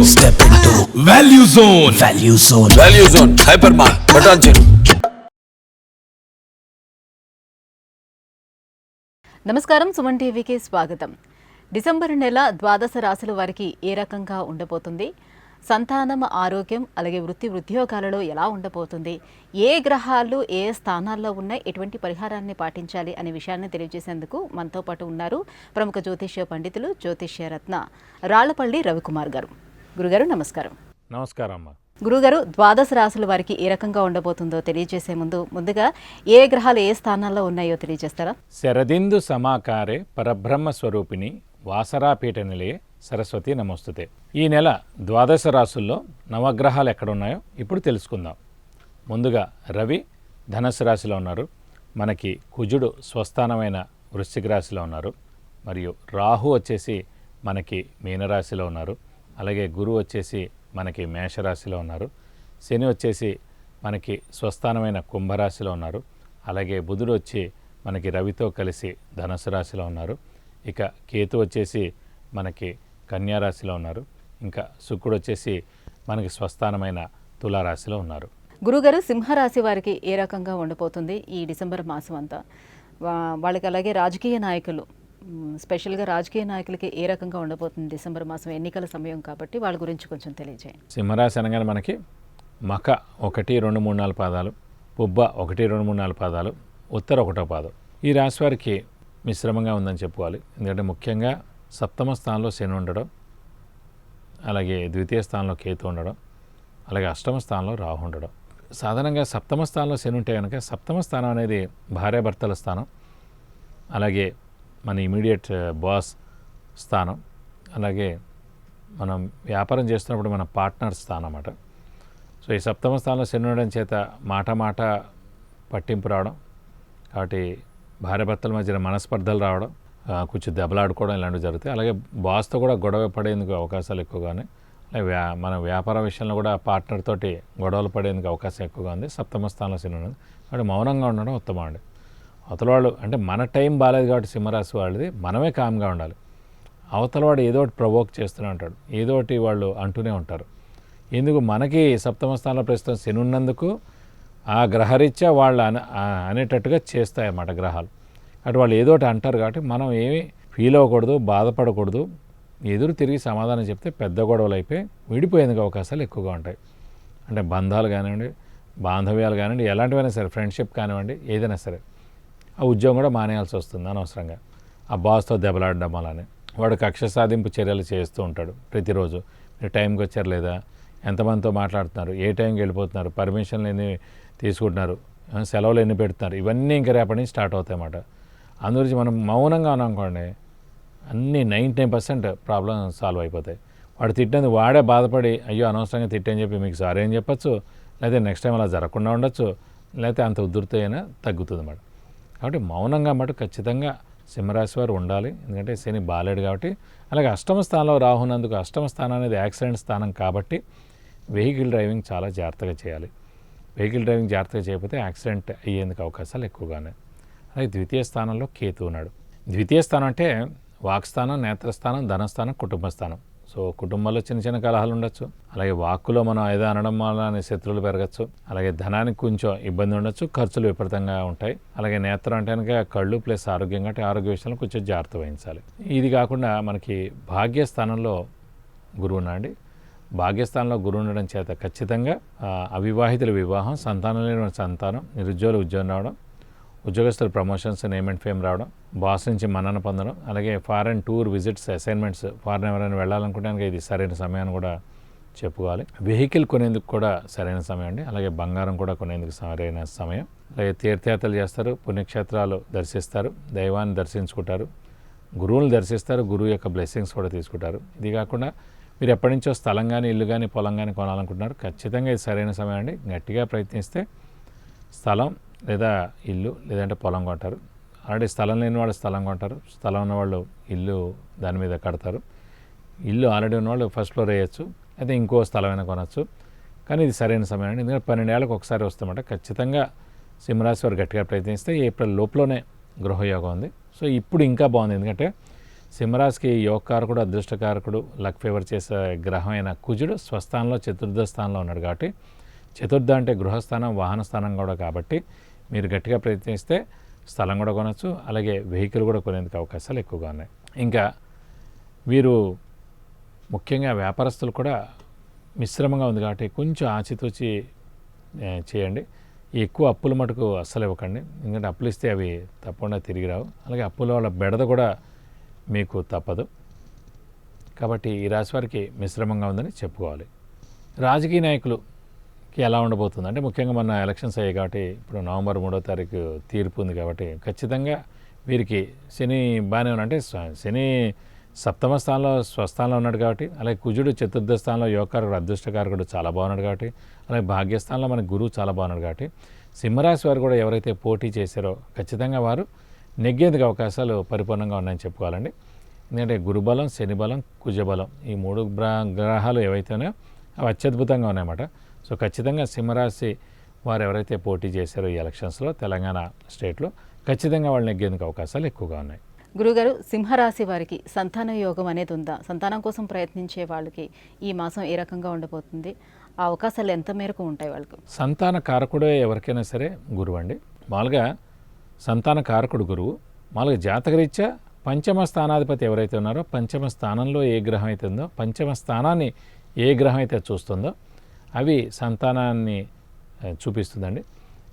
Step into value zone value zone. Value zone hyper mart నమస్కారం సుమన్ టీవీకి స్వాగతం. December నెల ద్వాదశ రాశుల వారికి ఏ రకంగా ఉండబోతుంది? సంతానం ఆరోగ్యం అలాగే వృత్తి ఉద్యోగాలలో ఎలా ఉండబోతుంది? ఏ గ్రహాలు ఏ స్థానాల్లో ఉన్నాయి? ఎటువంటి పరిహారాన్ని పాటించాలి అనే విషయాన్ని తెలియజేసేందుకు మనతో పాటు ఉన్నారు ప్రముఖ జ్యోతిష్య పండితులు జ్యోతిష్య రత్న రాళ్ళపల్లి రవికుమార్ గారు. గురుగారు నమస్కారం. నమస్కారం అమ్మ గురుగారు ద్వాదశ రాశుల వారికి ఏ రకంగా ఉండబోతుందో తెలియజేసే ముందు ముందుగా ఏ గ్రహాలు ఏ స్థానాల్లో ఉన్నాయో తెలియజేస్తారా? శరదిందు సమాకారే పరబ్రహ్మ స్వరూపిణి వాసరాపీఠ నిలయే సరస్వతి నమస్తుతే. ఈ నెల ద్వాదశ రాసుల్లో నవగ్రహాలు ఎక్కడున్నాయో ఇప్పుడు తెలుసుకుందాం. ముందుగా రవి ధనస్సు రాశిలో ఉన్నారు. మనకి కుజుడు స్వస్థానమైన వృశ్చిక రాశిలో ఉన్నారు. మరియు రాహు వచ్చేసి మనకి మీనరాశిలో ఉన్నారు. అలాగే గురువు వచ్చేసి మనకి మేషరాశిలో ఉన్నారు. శని వచ్చేసి మనకి స్వస్థానమైన కుంభరాశిలో ఉన్నారు. అలాగే బుధుడు వచ్చి మనకి రవితో కలిసి ధనుసు రాశిలో ఉన్నారు. ఇక కేతు వచ్చేసి మనకి కన్యారాశిలో ఉన్నారు. ఇంకా శుక్రుడు వచ్చేసి మనకి స్వస్థానమైన తులారాశిలో ఉన్నారు. గురుగారు సింహరాశి వారికి ఏ రకంగా ఉండబోతుంది ఈ డిసెంబర్ మాసం అంతా వాళ్ళకి అలాగే రాజకీయ నాయకులు స్పెషల్గా రాజకీయ నాయకులకి ఏ రకంగా ఉండబోతుంది డిసెంబర్ మాసం ఎన్నికల సమయం కాబట్టి వాళ్ళ గురించి కొంచెం తెలియజేయండి. సింహరాశి అనగానే మనకి మక ఒకటి రెండు మూడు నాలుగు పాదాలు పుబ్బ ఒకటి రెండు మూడు నాలుగు పాదాలు ఉత్తర ఒకటో పాదం. ఈ రాశి వారికి మిశ్రమంగా ఉందని చెప్పుకోవాలి. ఎందుకంటే ముఖ్యంగా సప్తమ స్థానంలో శని ఉండడం అలాగే ద్వితీయ స్థానంలో కేతు ఉండడం అలాగే అష్టమ స్థానంలో రాహు ఉండడం. సాధారణంగా సప్తమ స్థానంలో శని ఉంటే కనుక సప్తమ స్థానం అనేది భార్యాభర్తల స్థానం అలాగే మన ఇమీడియట్ బాస్ స్థానం. అలాగే మనం వ్యాపారం చేస్తున్నప్పుడు మన పార్ట్నర్ స్థానం అన్నమాట. సో ఈ సప్తమ స్థానంలో శని ఉండడం చేత మాట మాట పట్టింపు రావడం కాబట్టి భార్యభర్తల మధ్యన మనస్పర్ధలు రావడం కొంచెం దెబ్బలాడుకోవడం ఇలాంటివి జరుగుతాయి. అలాగే బాస్తో కూడా గొడవ పడేందుకు అవకాశాలు ఎక్కువగానే అలాగే వ్యా మన వ్యాపార విషయంలో కూడా పార్ట్నర్ తోటి గొడవలు పడేందుకు అవకాశం ఎక్కువగా ఉంది. సప్తమ స్థానంలో శని ఉన్నది కాబట్టి మౌనంగా ఉండడం ఉత్తమం అండి. అవతల వాళ్ళు అంటే మన టైం బాగాలేదు కాబట్టి సింహరాశి వాళ్ళది మనమే కామ్గా ఉండాలి. అవతలవాడు ఏదో ఒకటి ప్రవోక్ చేస్తూనే ఉంటాడు. ఏదో ఒకటి వాళ్ళు అంటూనే ఉంటారు. ఎందుకు? మనకి సప్తమ స్థానంలో ప్రస్తుతం శని ఉన్నందుకు ఆ గ్రహరీత్యా వాళ్ళు అన అనేటట్టుగా చేస్తాయి అన్నమాట గ్రహాలు. అటు వాళ్ళు ఏదో ఒకటి అంటారు కాబట్టి మనం ఏమి ఫీల్ అవ్వకూడదు బాధపడకూడదు. ఎదురు తిరిగి సమాధానం చెప్తే పెద్ద గొడవలు అయిపోయి విడిపోయేందుకు అవకాశాలు ఎక్కువగా ఉంటాయి. అంటే బంధాలు కానివ్వండి బాంధవ్యాలు కానివ్వండి ఎలాంటివైనా సరే ఫ్రెండ్షిప్ కానివ్వండి ఏదైనా సరే. ఆ ఉద్యోగం కూడా మానేయాల్సి వస్తుంది అనవసరంగా. ఆ బాస్తో దెబ్బలాడడం అలానే. వాడు కక్ష సాధింపు చర్యలు చేస్తూ ఉంటాడు ప్రతిరోజు. మీరు టైంకి వచ్చారు లేదా? ఎంతమందితో మాట్లాడుతున్నారు? ఏ టైంకి వెళ్ళిపోతున్నారు? పర్మిషన్లు ఎన్ని తీసుకుంటున్నారు? సెలవులు ఎన్ని పెడుతున్నారు? ఇవన్నీ ఇంకా రేపటి నుంచి స్టార్ట్ అవుతాయి అన్నమాట. అందుగురించి మనం మౌనంగా ఉన్నాం అన్ని అన్నీ ninety nine percent problem solve అయిపోతాయి. వాడు తిట్టింది వాడే బాధపడి అయ్యో అనవసరంగా తిట్టని చెప్పి మీకు సారీ అని చెప్పచ్చు లేకపోతే నెక్స్ట్ టైం అలా జరగకుండా ఉండొచ్చు లేకపోతే అంత ఉధృతి అయినా తగ్గుతుంది అన్నమాట. కాబట్టి మౌనంగా మటు ఖచ్చితంగా సింహరాశి వారు ఉండాలి. ఎందుకంటే శని బాలేడు కాబట్టి. అలాగే అష్టమ స్థానంలో రాహునందుకు అష్టమ స్థానం అనేది యాక్సిడెంట్ స్థానం కాబట్టి వెహికల్ డ్రైవింగ్ చాలా జాగ్రత్తగా చేయాలి. వెహికల్ డ్రైవింగ్ జాగ్రత్తగా చేయకపోతే యాక్సిడెంట్ అయ్యేందుకు అవకాశాలు ఎక్కువగానే. అలాగే ద్వితీయ స్థానంలో కేతు ఉన్నాడు. ద్వితీయ స్థానం అంటే వాక్స్థానం నేత్రస్థానం ధనస్థానం కుటుంబ స్థానం. సో కుటుంబంలో చిన్న చిన్న కలహాలు ఉండొచ్చు. అలాగే వాక్కులో మనం ఏదో అనడం వల్ల శత్రువులు పెరగచ్చు. అలాగే ధనానికి కొంచెం ఇబ్బంది ఉండొచ్చు. ఖర్చులు విపరీతంగా ఉంటాయి. అలాగే నేత్రం అంటే కనుక కళ్ళు ప్లస్ ఆరోగ్యం కంటే ఆరోగ్య విషయంలో కొంచెం జాగ్రత్త వహించాలి. ఇది కాకుండా మనకి భాగ్యస్థానంలో గురువు ఉన్నాడు భాగ్యస్థానంలో గురువు ఉండడం చేత ఖచ్చితంగా అవివాహితుల వివాహం సంతానం లేని సంతానం నిరుద్యోగులు ఉద్యోగం రావడం ఉద్యోగస్తుల ప్రమోషన్స్ నేమ్ అండ్ ఫేమ్ రావడం బాస్ నుంచి మన్నన పొందడం అలాగే foreign tour visits assignments foreign ఎవరైనా వెళ్ళాలనుకుంటే ఇది సరైన సమయాన్ని కూడా చెప్పుకోవాలి. వెహికల్ కొనేందుకు కూడా సరైన సమయం అండి. అలాగే బంగారం కూడా కొనేందుకు సరైన సమయం. అలాగే తీర్థయాత్రలు చేస్తారు పుణ్యక్షేత్రాలు దర్శిస్తారు దైవాన్ని దర్శించుకుంటారు గురువుని దర్శిస్తారు గురువు యొక్క బ్లెస్సింగ్స్ కూడా తీసుకుంటారు. ఇది కాకుండా మీరు ఎప్పటి నుంచో స్థలం కానీ ఇల్లు కానీ పొలం కానీ కొనాలనుకుంటున్నారు ఖచ్చితంగా ఇది సరైన సమయం అండి. గట్టిగా ప్రయత్నిస్తే స్థలం లేదా ఇల్లు లేదంటే పొలం కొంటారు. ఆల్రెడీ స్థలం లేని వాళ్ళు స్థలం కొంటారు. స్థలం ఉన్న వాళ్ళు ఇల్లు దాని మీద కడతారు. ఇల్లు ఆల్రెడీ ఉన్నవాళ్ళు ఫస్ట్ ఫ్లోర్ వేయచ్చు అయితే ఇంకో స్థలమైనా కొనవచ్చు కానీ ఇది సరైన సమయం. అండి ఎందుకంటే పన్నెండేళ్ళకి ఒకసారి వస్తామంట. ఖచ్చితంగా సింహరాశి వారు గట్టిగా ప్రయత్నిస్తే ఏప్రిల్ లోపలనే గృహయోగం ఉంది. సో ఇప్పుడు ఇంకా బాగుంది. ఎందుకంటే సింహరాశికి యోగకారకుడు అదృష్టకారకుడు లక్ ఫేవర్ చేసే గ్రహం అయిన కుజుడు స్వస్థానంలో చతుర్థ స్థానంలో ఉన్నాడు కాబట్టి చతుర్థ అంటే గృహస్థానం వాహన స్థానం కూడా కాబట్టి మీరు గట్టిగా ప్రయత్నిస్తే స్థలం కూడా కొనవచ్చు అలాగే వెహికల్ కూడా కొనేందుకు అవకాశాలు ఎక్కువగా ఉన్నాయి. ఇంకా వీరు ముఖ్యంగా వ్యాపారస్తులు కూడా మిశ్రమంగా ఉంది కాబట్టి కొంచెం ఆచితూచి చేయండి. ఎక్కువ అప్పుల మటుకు అస్సలు ఇవ్వకండి. ఎందుకంటే అప్పులు ఇస్తే అవి తప్పకుండా తిరిగి రావు. అలాగే అప్పుల వాళ్ళ బెడద కూడా మీకు తప్పదు. కాబట్టి ఈ రాశి వారికి మిశ్రమంగా ఉందని చెప్పుకోవాలి. రాజకీయ నాయకులు కి ఎలా ఉండబోతుంది? అంటే ముఖ్యంగా మన ఎలక్షన్స్ అయ్యాయి కాబట్టి ఇప్పుడు నవంబర్ మూడో తారీఖు తీర్పు ఉంది కాబట్టి ఖచ్చితంగా వీరికి శని బాగానే ఉన్నంటే అంటే శని సప్తమ స్థానంలో స్వస్థానంలో ఉన్నాడు కాబట్టి అలాగే కుజుడు చతుర్థ స్థానంలో యోగకారకుడు అదృష్టకారకుడు చాలా బాగున్నాడు కాబట్టి అలాగే భాగ్యస్థానంలో మన గురువు చాలా బాగున్నాడు కాబట్టి సింహరాశి వారు కూడా ఎవరైతే పోటీ చేశారో ఖచ్చితంగా వారు నెగ్గేందుకు అవకాశాలు పరిపూర్ణంగా ఉన్నాయని చెప్పుకోవాలండి. ఎందుకంటే గురుబలం శనిబలం కుజబలం ఈ మూడు గ్రహాలు ఏవైతేనో అవి అత్యద్భుతంగా ఉన్నాయన్నమాట. సో ఖచ్చితంగా సింహరాశి వారు ఎవరైతే పోటీ చేశారో ఈ ఎలక్షన్స్లో తెలంగాణ స్టేట్లో ఖచ్చితంగా వాళ్ళు నెగ్గేందుకు అవకాశాలు ఎక్కువగా ఉన్నాయి. గురుగారు సింహరాశి వారికి సంతాన యోగం అనేది ఉందా? సంతానం కోసం ప్రయత్నించే వాళ్ళకి ఈ మాసం ఏ రకంగా ఉండబోతుంది? ఆ అవకాశాలు ఎంత మేరకు ఉంటాయి వాళ్ళకు? సంతాన కారకుడే ఎవరికైనా సరే గురువు అండి. మామూలుగా సంతాన కారకుడు గురువు మామూలుగా జాతకరీత్యా పంచమ స్థానాధిపతి ఎవరైతే ఉన్నారో పంచమ స్థానంలో ఏ గ్రహం అయితే ఉందో పంచమ స్థానాన్ని ఏ గ్రహం అయితే చూస్తుందో అవి సంతానాన్ని చూపిస్తుందండి.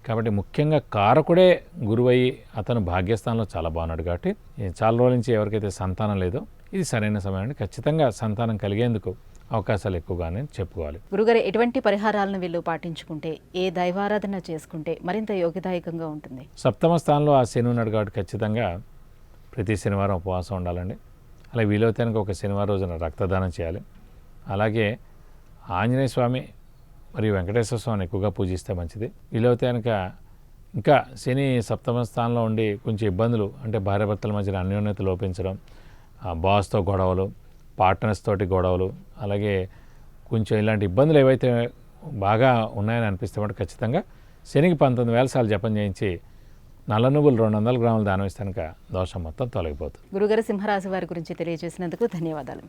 కాబట్టి ముఖ్యంగా కారకుడే గురువయ్యి అతను భాగ్యస్థానంలో చాలా బాగున్నాడు కాబట్టి చాలా రోజుల నుంచి ఎవరికైతే సంతానం లేదో ఇది సరైన సమయం అండి ఖచ్చితంగా సంతానం కలిగేందుకు అవకాశాలు ఎక్కువగానే చెప్పుకోవాలి. గురుగారు ఎటువంటి పరిహారాలను వీళ్ళు పాటించుకుంటే ఏ దైవారాధన చేసుకుంటే మరింత యోగిదాయకంగా ఉంటుంది? సప్తమ స్థానంలో ఆ శని ఉన్నాడు కాబట్టి ఖచ్చితంగా ప్రతి శనివారం ఉపవాసం ఉండాలండి. అలాగే వీలైతే కనుక ఒక శనివారం రోజున రక్తదానం చేయాలి. అలాగే ఆంజనేయ స్వామి మరియు వెంకటేశ్వర స్వామిని ఎక్కువగా పూజిస్తే మంచిది. వీలైతే కనుక ఇంకా శని సప్తమ స్థానంలో ఉండి కొంచెం ఇబ్బందులు అంటే భార్యాభర్తల మధ్యన అన్యోన్యత లోపించడం ఆ బాస్తో గొడవలు పార్ట్నర్స్ తోటి గొడవలు అలాగే కొంచెం ఇలాంటి ఇబ్బందులు ఏవైతే బాగా ఉన్నాయని అనిపిస్తే మటు ఖచ్చితంగా శనికి పంతొమ్మిది వేల సార్లు జపం చేయించి నల్ల నువ్వులు రెండు వందల గ్రాములు దానం ఇస్తే కనుక దోషం మొత్తం తొలగిపోతుంది. గురుగారు సింహరాశి వారి గురించి తెలియజేసినందుకు ధన్యవాదాలు.